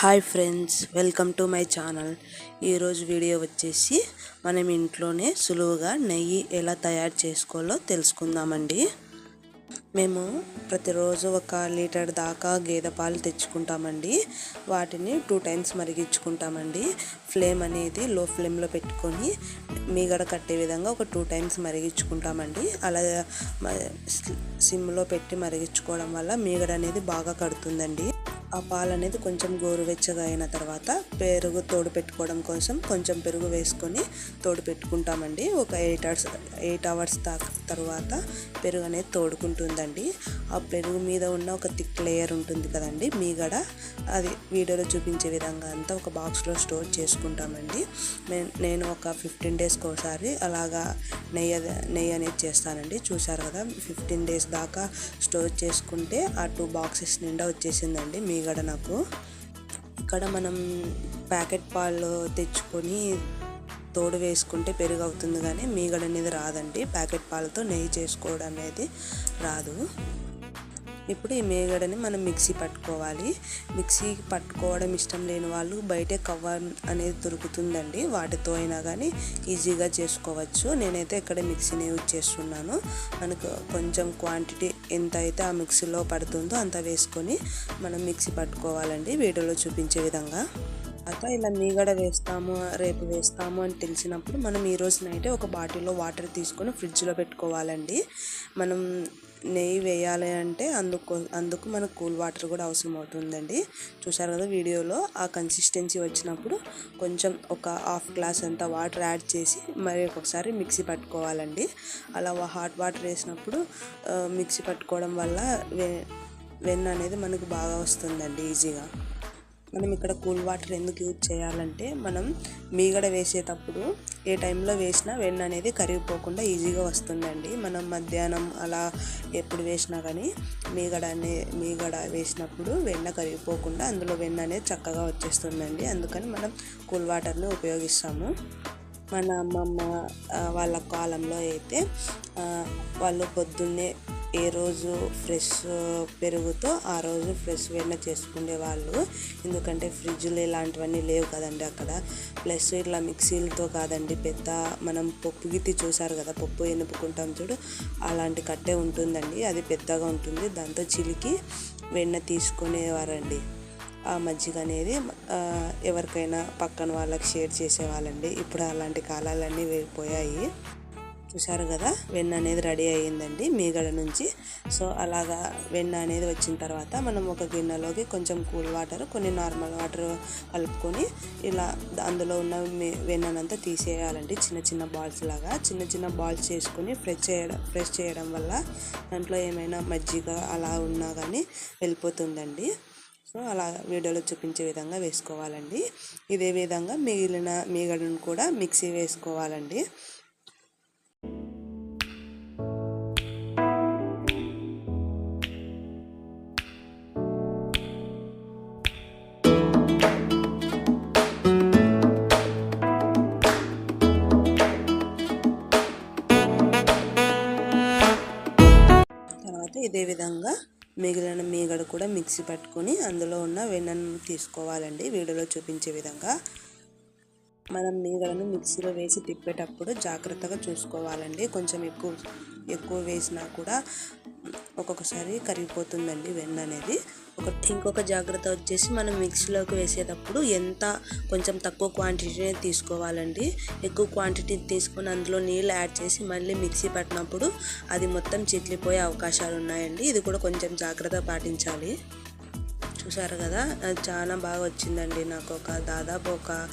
Hi friends welcome to my channel. ఈరోజు video వచ్చేసి మనం ఇంట్లోనే సులువుగా నెయ్యి ఎలా తయారు చేసుకోవాలో తెలుసుకుందామండి. మేము ప్రతిరోజు ఒక లీటర్ దాకా గేదె పాలు తెచ్చుకుంటామండి. వాటిని టూ టైమ్స్ మరిగించుకుంటామండి. ఫ్లేమ్ అనేది లో ఫ్లేమ్లో పెట్టుకొని మీగడ కట్టే విధంగా ఒక టూ టైమ్స్ మరిగించుకుంటామండి. అలా సిమ్లో పెట్టి మరిగించుకోవడం వల్ల మీగడ అనేది బాగా కడుతుందండి. ఆ పాలు అనేది కొంచెం గోరువెచ్చగా అయిన తర్వాత పెరుగు తోడు పెట్టుకోవడం కోసం కొంచెం పెరుగు వేసుకొని తోడు పెట్టుకుంటామండి. ఒక ఎయిట్ అవర్స్ ఎయిట్ అవర్స్ దాకా తర్వాత పెరుగు అనేది తోడుకుంటుందండి. ఆ పెరుగు మీద ఉన్న ఒక థిక్ లేయర్ ఉంటుంది కదండి మీగడ అది వీడియోలో చూపించే విధంగా అంతా ఒక బాక్స్లో స్టోర్ చేసుకుంటామండి. నేను ఒక ఫిఫ్టీన్ డేస్కి ఒకసారి అలాగా నెయ్యి నెయ్యి అనేది చేస్తానండి. చూశారు కదా ఫిఫ్టీన్ డేస్ దాకా స్టోర్ చేసుకుంటే ఆ టూ బాక్సెస్ నిండా వచ్చేసిందండి. మీ మీగడ నాకు. ఇక్కడ మనం ప్యాకెట్ పాలు తెచ్చుకొని తోడు వేసుకుంటే పెరుగు అవుతుంది కానీ మీగడ అనేది రాదండి. ప్యాకెట్ పాలతో నెయ్యి చేసుకోవడం అనేది రాదు. ఇప్పుడు ఈ మేగడని మనం మిక్సీ పట్టుకోవాలి. మిక్సీ పట్టుకోవడం ఇష్టం లేని వాళ్ళు బయటే కవర్ అనేది దొరుకుతుందండి. వాటితో అయినా కానీ ఈజీగా చేసుకోవచ్చు. నేనైతే ఇక్కడ మిక్సీని యూజ్ చేస్తున్నాను. మనకు కొంచెం క్వాంటిటీ ఎంత అయితే ఆ మిక్సీలో పడుతుందో అంత వేసుకొని మనం మిక్సీ పట్టుకోవాలండి వీడియోలో చూపించే విధంగా. తర్వాత ఇలా మీగడ వేస్తాము రేపు వేస్తాము అని తెలిసినప్పుడు మనం ఈరోజు నైటే ఒక బాటిల్లో వాటర్ తీసుకొని ఫ్రిడ్జ్లో పెట్టుకోవాలండి. మనం నెయ్యి వేయాలి అంటే అందుకు అందుకు మనకు కూల్ వాటర్ కూడా అవసరం అవుతుందండి చూసారు కదా వీడియోలో ఆ కన్సిస్టెన్సీ వచ్చినప్పుడు కొంచెం ఒక హాఫ్ గ్లాస్ అంత వాటర్ యాడ్ చేసి మరి ఒకసారి మిక్సీ పట్టుకోవాలండి. అలా హాట్ వాటర్ వేసినప్పుడు మిక్సీ పట్టుకోవడం వల్ల వెన్న అనేది మనకు బాగా వస్తుందండి ఈజీగా. మనం ఇక్కడ కూల్ వాటర్ ఎందుకు యూజ్ చేయాలంటే మనం మీగడ వేసేటప్పుడు ఏ టైంలో వేసినా వెన్న అనేది కరిగిపోకుండా ఈజీగా వస్తుందండి. మనం మధ్యాహ్నం అలా ఎప్పుడు వేసినా కానీ మీగడ అనే మీగడ వేసినప్పుడు వెన్న కరిగిపోకుండా అందులో వెన్న అనేది చక్కగా వచ్చేస్తుందండి. అందుకని మనం కూల్ వాటర్ని ఉపయోగిస్తాము. మన అమ్మమ్మ వాళ్ళ కాలంలో అయితే వాళ్ళు పొద్దున్నే ఏ రోజు ఫ్రెష్ పెరుగుతో ఆ రోజు ఫ్రెష్ వెన్న చేసుకునే వాళ్ళు. ఎందుకంటే ఫ్రిడ్జ్లు ఇలాంటివన్నీ లేవు కదండి అక్కడ. ప్లస్ ఇట్లా మిక్సీలతో కాదండి పెద్ద మనం పప్పు గిత్తి చూసారు కదా పప్పు ఎనుపుకుంటాం చూడు అలాంటి కట్టే ఉంటుందండి. అది పెద్దగా ఉంటుంది. దాంతో చిలికి వెన్న తీసుకునేవారండి. ఆ మజ్జిగ అనేది ఎవరికైనా పక్కన వాళ్ళకి షేర్ చేసేవాళ్ళండి. ఇప్పుడు అలాంటి కాలాలన్నీ వెళ్ళిపోయాయి చూసారు కదా వెన్న అనేది రెడీ అయ్యిందండి మీగడ నుంచి. సో అలాగా వెన్న అనేది వచ్చిన తర్వాత మనం ఒక గిన్నెలోకి కొంచెం కూల్ వాటర్ కొన్ని నార్మల్ వాటర్ కలుపుకొని ఇలా అందులో ఉన్న వెన్ననంతా తీసేయాలండి. చిన్న చిన్న బాల్స్ లాగా చిన్న చిన్న బాల్స్ చేసుకొని ఫ్రెష్ చేయడం ఫ్రెష్ చేయడం వల్ల దాంట్లో ఏమైనా మజ్జిగ అలా ఉన్నా కానీ వెళ్ళిపోతుందండి. సో అలా వీడియోలో చూపించే విధంగా వేసుకోవాలండి. ఇదే విధంగా మిగిలిన మీగడను కూడా మిక్సీ వేసుకోవాలండి. విధంగా మిగిలిన మీగడ కూడా మిక్సీ పట్టుకొని అందులో ఉన్న వెన్నను తీసుకోవాలండి. వీడియోలో చూపించే విధంగా మనం మీగడను మిక్సీలో వేసి తిప్పేటప్పుడు జాగ్రత్తగా చూసుకోవాలండి. కొంచెం ఎక్కువ ఎక్కువ వేసినా కూడా ఒక్కొక్కసారి కరిగిపోతుందండి వెన్న అనేది ఒక ఇంకొక జాగ్రత్త వచ్చేసి మనం మిక్సీలోకి వేసేటప్పుడు ఎంత కొంచెం తక్కువ క్వాంటిటీనే తీసుకోవాలండి. ఎక్కువ క్వాంటిటీ తీసుకొని అందులో నీళ్ళు యాడ్ చేసి మళ్ళీ మిక్సీ పట్టినప్పుడు అది మొత్తం చిట్లిపోయే అవకాశాలు ఉన్నాయండి ఇది కూడా కొంచెం జాగ్రత్త పాటించాలి. చూసారు కదా? చాలా బాగా వచ్చిందండి. నాకు ఒక దాదాపు ఒక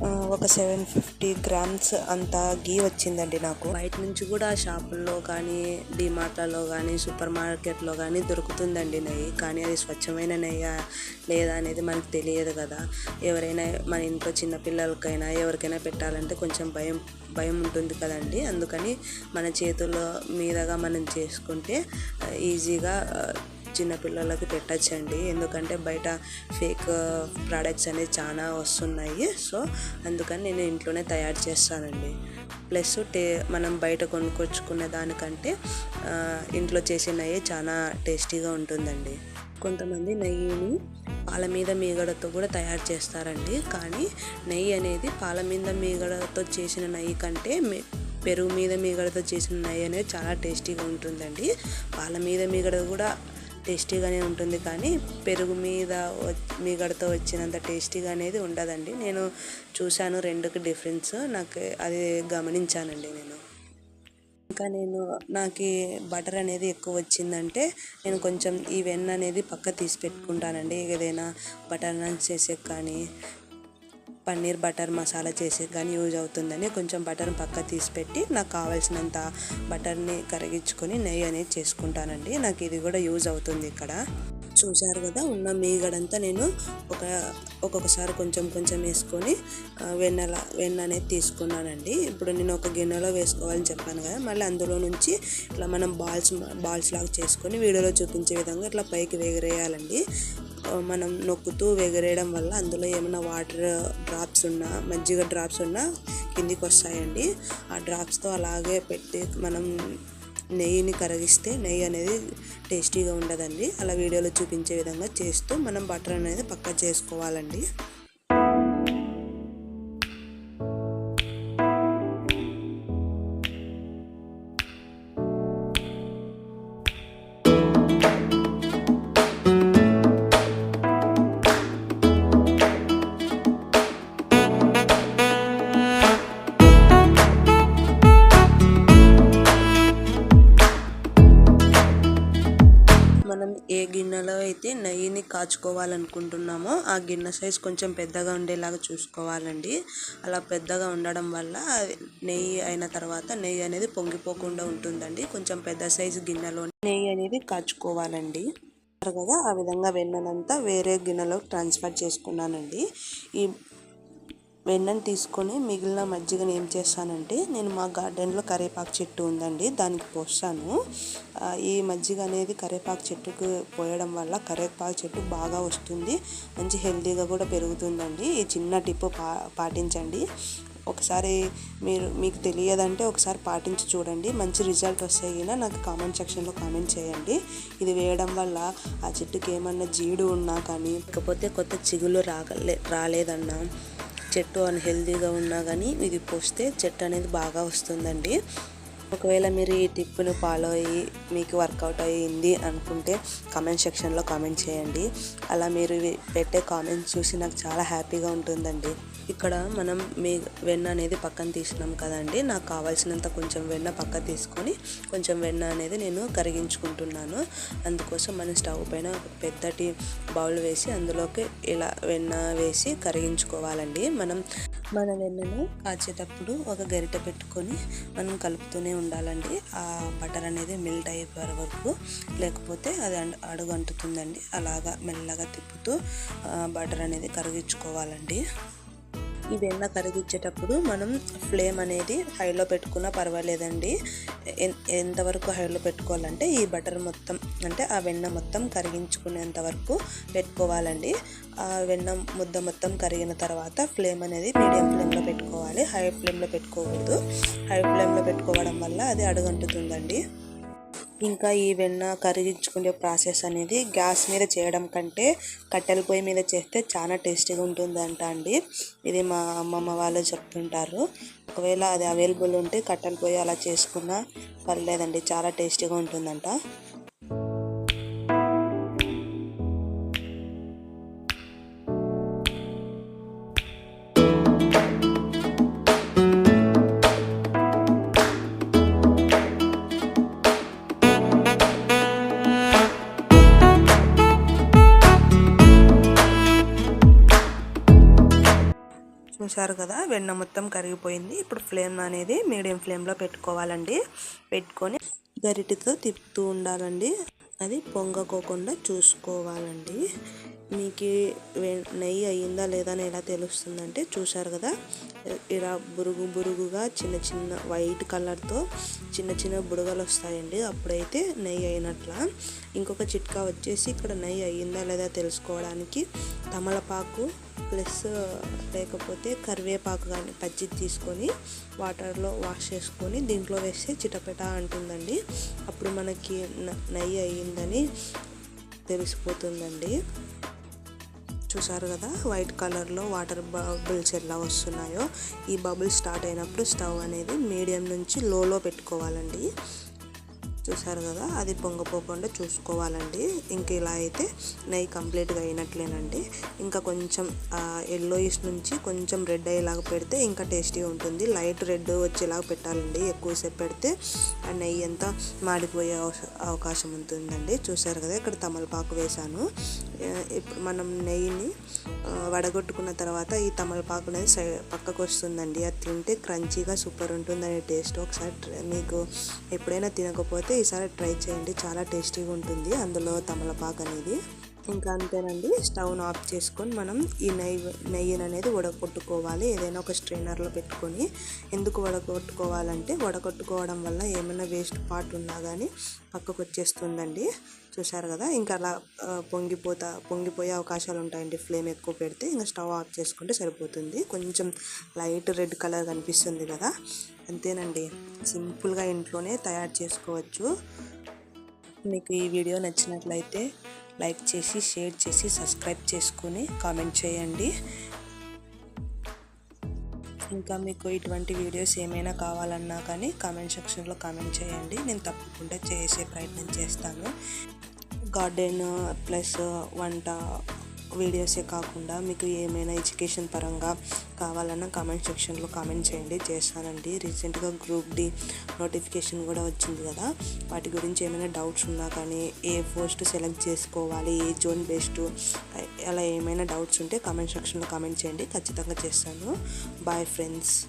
ఒక సెవెన్ ఫిఫ్టీ గ్రామ్స్ అంత గీ వచ్చిందండి నాకు. బయట నుంచి కూడా షాపుల్లో కానీ డిమార్ట్లలో కానీ సూపర్ మార్కెట్లో కానీ దొరుకుతుందండి నెయ్యి. కానీ అది స్వచ్ఛమైన నెయ్యి లేదా అనేది మనకు తెలియదు కదా. ఎవరైనా మన ఇంట్లో చిన్న పిల్లలకైనా ఎవరికైనా పెట్టాలంటే కొంచెం భయం భయం ఉంటుంది కదండి. అందుకని మన చేతుల్లో మీదగా మనం చేసుకుంటే ఈజీగా చిన్నపిల్లలకి పెట్టచ్చండి. ఎందుకంటే బయట ఫేక్ ప్రోడక్ట్స్ అనేవి చాలా వస్తున్నాయి. సో అందుకని నేను ఇంట్లోనే తయారు చేస్తానండి. ప్లస్ టే మనం బయట కొనుక్కొచ్చుకునే దానికంటే ఇంట్లో చేసినవి చాలా టేస్టీగా ఉంటుందండి. కొంతమంది నెయ్యిని పాల మీద మీగడతో కూడా తయారు చేస్తారండి. కానీ నెయ్యి అనేది పాల మీద మీగడతో చేసిన నెయ్యి కంటే పెరుగు మీద మీగడతో చేసిన నెయ్యి అనేది చాలా టేస్టీగా ఉంటుందండి. పాల మీద మీగడ కూడా టేస్టీగానే ఉంటుంది కానీ పెరుగు మీద మీగడతో వచ్చినంత టేస్టీగా అనేది ఉండదండి. నేను చూశాను రెండుకి డిఫరెన్స్. నాకు అది గమనించానండి నేను. ఇంకా నేను నాకు బటర్ అనేది ఎక్కువ వచ్చిందంటే నేను కొంచెం ఈ వెన్న అనేది పక్క తీసి పెట్టుకుంటానండి. ఏదైనా బటర్ నాన్ చేసే కానీ పన్నీర్ బటర్ మసాలా చేసే కానీ యూజ్ అవుతుందని కొంచెం బటర్ పక్క తీసి పెట్టి నాకు కావాల్సినంత బటర్ని కరిగించుకొని నెయ్యి అనేది చేసుకుంటానండి. నాకు ఇది కూడా యూజ్ అవుతుంది ఇక్కడ. చూశారు కదా ఉన్న మీగడంతా నేను ఒక ఒక్కొక్కసారి కొంచెం కొంచెం వేసుకొని వెన్నెల వెన్న అనేది తీసుకున్నానండి. ఇప్పుడు నేను ఒక గిన్నెలో వేసుకోవాలని చెప్పాను కదా మళ్ళీ అందులో నుంచి ఇట్లా మనం బాల్స్ బాల్స్ లాగా చేసుకొని వీడియోలో చూపించే విధంగా ఇట్లా పైకి వేగరేయాలండి. మనం నొక్కుతూ ఎగరేయడం వల్ల అందులో ఏమైనా వాటర్ డ్రాప్స్ ఉన్నా మజ్జిగ డ్రాప్స్ ఉన్నా కిందికి వస్తాయండి. ఆ డ్రాప్స్తో అలాగే పెట్టి మనం నెయ్యిని కరిగిస్తే నెయ్యి అనేది టేస్టీగా ఉండదండి. అలా వీడియోలో చూపించే విధంగా చేస్తూ మనం బటర్ అనేది పక్క చేసుకోవాలండి. గిన్నెలో అయితే నెయ్యిని కాచుకోవాలనుకుంటున్నామో ఆ గిన్నె సైజ్ కొంచెం పెద్దగా ఉండేలాగా చూసుకోవాలండి. అలా పెద్దగా ఉండడం వల్ల నెయ్యి అయిన తర్వాత నెయ్యి అనేది పొంగిపోకుండా ఉంటుందండి. కొంచెం పెద్ద సైజు గిన్నెలో నెయ్యి అనేది కాచుకోవాలండి. కదా ఆ విధంగా వెన్ననంతా వేరే గిన్నెలో ట్రాన్స్ఫర్ చేసుకున్నానండి. ఈ వెన్నను తీసుకొని మిగిలిన మజ్జిగని ఏం చేస్తానంటే నేను మా గార్డెన్లో కరేపాకు చెట్టు ఉందండి దానికి పోస్తాను. ఈ మజ్జిగ అనేది కరివేపాకు చెట్టుకు పోయడం వల్ల కరేపాకు చెట్టు బాగా వస్తుంది మంచి హెల్తీగా కూడా పెరుగుతుందండి. ఈ చిన్న టిప్ పా పాటించండి. ఒకసారి మీరు మీకు తెలియదంటే ఒకసారి పాటించి చూడండి మంచి రిజల్ట్ వస్తే గిన నాకు కామెంట్ సెక్షన్లో కామెంట్ చేయండి. ఇది వేయడం వల్ల ఆ చెట్టుకి ఏమన్నా జీడు ఉన్నా కానీ లేకపోతే కొత్త చిగులు రాగలే రాలేదన్నా చెట్టు అన్హెల్దీగా ఉన్నా కానీ ఇది పోస్తే చెట్టు అనేది బాగా వస్తుందండి. ఒకవేళ మీరు ఈ టిప్ను ఫాలో అయ్యి మీకు వర్కౌట్ అయ్యింది అనుకుంటే కామెంట్ సెక్షన్లో కామెంట్ చేయండి. అలా మీరు పెట్టే కామెంట్స్ చూసి నాకు చాలా హ్యాపీగా ఉంటుందండి. ఇక్కడ మనం మీ వెన్న అనేది పక్కన తీసినాం కదండి. నాకు కావాల్సినంత కొంచెం వెన్న పక్క తీసుకొని కొంచెం వెన్న అనేది నేను కరిగించుకుంటున్నాను. అందుకోసం మనం స్టవ్ పైన పెద్దటి బౌల్ వేసి అందులోకి ఇలా వెన్న వేసి కరిగించుకోవాలండి. మనం మన వెన్నను కాచేటప్పుడు ఒక గరిటె పెట్టుకొని మనం కలుపుతూనే ఉండాలండి. ఆ బటర్ అనేది మెల్ట్ అయిపోయే వరకు. లేకపోతే అది అడుగు అంటుతుందండి అలాగా మెల్లగా తిప్పుతూ బటర్ అనేది కరిగించుకోవాలండి. ఈ వెన్న కరిగించేటప్పుడు మనం ఫ్లేమ్ అనేది హైలో పెట్టుకున్నా పర్వాలేదండి. ఎంతవరకు హైలో పెట్టుకోవాలంటే ఈ బటర్ మొత్తం అంటే ఆ వెన్న మొత్తం కరిగించుకునేంత వరకు పెట్టుకోవాలండి. ఆ వెన్న ముద్ద మొత్తం కరిగిన తర్వాత ఫ్లేమ్ అనేది మీడియం ఫ్లేమ్లో పెట్టుకోవాలి. హై ఫ్లేమ్లో పెట్టుకోకూడదు. హై ఫ్లేమ్లో పెట్టుకోవడం వల్ల అది అడుగంటుతుందండి. ఇంకా ఈ వెన్న కరిగించుకునే ప్రాసెస్ అనేది గ్యాస్ మీద చేయడం కంటే కట్టెల పొయ్యి మీద చేస్తే చాలా టేస్టీగా ఉంటుందంట అండి. ఇది మా అమ్మమ్మ వాళ్ళు చెప్తుంటారు. ఒకవేళ అది అవైలబుల్ ఉంటే కట్టెల పొయ్యి అలా చేసుకున్నా పర్లేదండి చాలా టేస్టీగా ఉంటుందంట. చూసారు కదా వెన్న మొత్తం కరిగిపోయింది. ఇప్పుడు ఫ్లేమ్ అనేది మీడియం ఫ్లేమ్లో పెట్టుకోవాలండి. పెట్టుకొని గరిటెతో తిప్పుతూ ఉండాలండి. అది పొంగకోకుండా చూసుకోవాలండి. మీకు నెయ్యి అయ్యిందా లేదా అని ఎలా తెలుస్తుందంటే చూశారు కదా. ఇలా బురుగు బురుగుగా చిన్న చిన్న వైట్ కలర్తో చిన్న చిన్న బుడగలు వస్తాయండి. అప్పుడైతే నెయ్యి అయినట్ల. ఇంకొక చిట్కా వచ్చేసి ఇక్కడ నెయ్యి అయ్యిందా లేదా తెలుసుకోవడానికి తమలపాకు ప్లస్ లేకపోతే కరివేపాకు కానీ పచ్చి తీసుకొని వాటర్లో వాష్ చేసుకొని దీంట్లో వేస్తే చిటపెట అంటుందండి. అప్పుడు మనకి న- నెయ్యి అయ్యిందని తెలిసిపోతుందండి. చూసారు కదా? వైట్ కలర్లో వాటర్ బబుల్స్ ఎలా వస్తున్నాయో. ఈ బబుల్స్ స్టార్ట్ అయినప్పుడు స్టవ్ అనేది మీడియం నుంచి లోలో పెట్టుకోవాలండి. చూసారు కదా అది పొంగపోకుండా చూసుకోవాలండి. ఇంక ఇలా అయితే నెయ్యి కంప్లీట్గా అయినట్లేనండి. ఇంకా కొంచెం ఎల్లోయిష్ నుంచి కొంచెం రెడ్ అయ్యేలాగా పెడితే ఇంకా టేస్టీగా ఉంటుంది. లైట్ రెడ్ వచ్చేలాగా పెట్టాలండి. ఎక్కువసేపు పెడితే ఆ నెయ్యి అంతా మాడిపోయే అవకాశం ఉంటుందండి. చూసారు కదా ఇక్కడ తమలపాకు వేశాను. ఇప్పుడు మనం నెయ్యిని వడగొట్టుకున్న తర్వాత ఈ తమలపాకు అనేది సై పక్కకు వస్తుందండి. అది తింటే క్రంచీగా సూపర్ ఉంటుందనే టేస్ట్ ఒకసారి మీకు ఎప్పుడైనా తినకపోతే ఈసారి ట్రై చేయండి. చాలా టేస్టీగా ఉంటుంది. అందులో తమలపాకు అనేది. ఇంకా అంతేనండి. స్టవ్ను ఆఫ్ చేసుకొని మనం ఈ నెయ్యి నెయ్యిని అనేది వడగొట్టుకోవాలి. ఏదైనా ఒక స్ట్రైనర్లో పెట్టుకొని ఎందుకు వడగొట్టుకోవాలంటే వడగొట్టుకోవడం వల్ల ఏమైనా వేస్ట్ పార్ట్ ఉన్నా కానీ పక్కకు వచ్చేస్తుందండి. చూసారు కదా? ఇంకా అలా పొంగిపోతా పొంగిపోయే అవకాశాలు ఉంటాయండి. ఫ్లేమ్ ఎక్కువ పెడితే ఇంకా స్టవ్ ఆఫ్ చేసుకుంటే సరిపోతుంది. కొంచెం లైట్ రెడ్ కలర్ కనిపిస్తుంది కదా? అంతేనండి. సింపుల్గా ఇంట్లోనే తయారు చేసుకోవచ్చు. మీకు ఈ వీడియో నచ్చినట్లయితే లైక్ చేసి షేర్ చేసి సబ్స్క్రైబ్ చేసుకుని కామెంట్ చేయండి. ఇంకా మీకు ఇటువంటి వీడియోస్ ఏమైనా కావాలన్నా కానీ కామెంట్ సెక్షన్లో కామెంట్ చేయండి. నేను తప్పకుండా చేసే ప్రయత్నం చేస్తాను. గార్డెన్ ప్లస్ వంట వీడియోసే కాకుండా మీకు ఏమైనా ఎడ్యుకేషన్ పరంగా కావాలన్నా కామెంట్ సెక్షన్లో కామెంట్ చేయండి. చేస్తానండి. రీసెంట్గా గ్రూప్ డి నోటిఫికేషన్ కూడా వచ్చింది కదా. వాటి గురించి ఏమైనా డౌట్స్ ఉన్నా కానీ ఏ పోస్ట్ సెలెక్ట్ చేసుకోవాలి ఏ జోన్ బెస్ట్ అలా ఏమైనా డౌట్స్ ఉంటే కామెంట్ సెక్షన్లో కామెంట్ చేయండి. ఖచ్చితంగా చేస్తాను. Bye friends.